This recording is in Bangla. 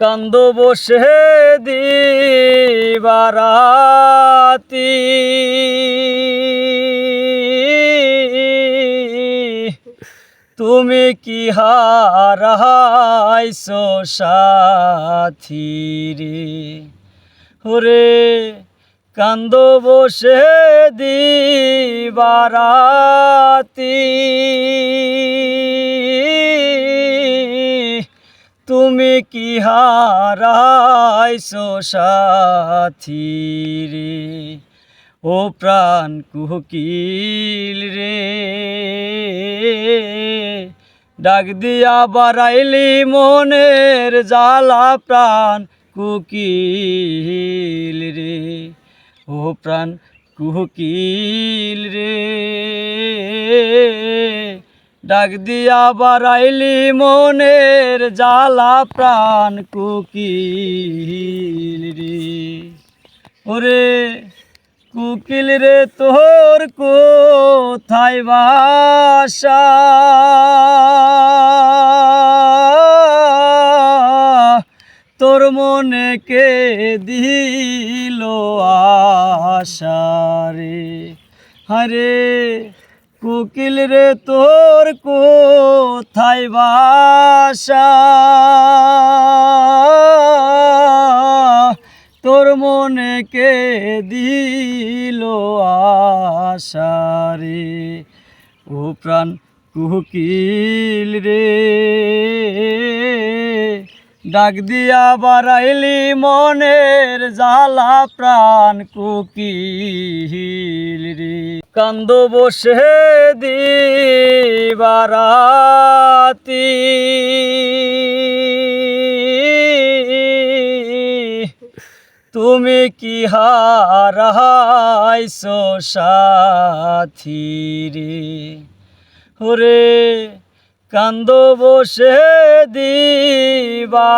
কান্দ বসে দিবারাতি। তুমি কি হারাইছো সাথী রে ওরে কান্দ বসে দিবারাতি। তুমি কি হারাইছো সাথী ও প্রাণ কুহকিল রে। ডাক দিয়া বাড়াইলি মনের জ্বালা প্রাণ কুকিল রে। ও প্রাণ কুহকিল রে। ডাক দিয়া বাড়াইলি মনের জ্বালা প্রাণ কুকিল রে। ওরে কুকিল রে, তোর কোথায় বাসা? তোর মনে কে দিল আশারে হরে কুকিল রে, তোর কোথায় বাসা? তোর মনে কে দিল আশারে ও প্রাণ কুকিল রে। ডাক দিয়া বাড়াইলি মনের জ্বালা প্রাণ কুকিল রে। কান্দ বসে দিবারাতি। তুমি কি হারাইছো সাথী রে ওরে কান্দ বসে দিবারাতি।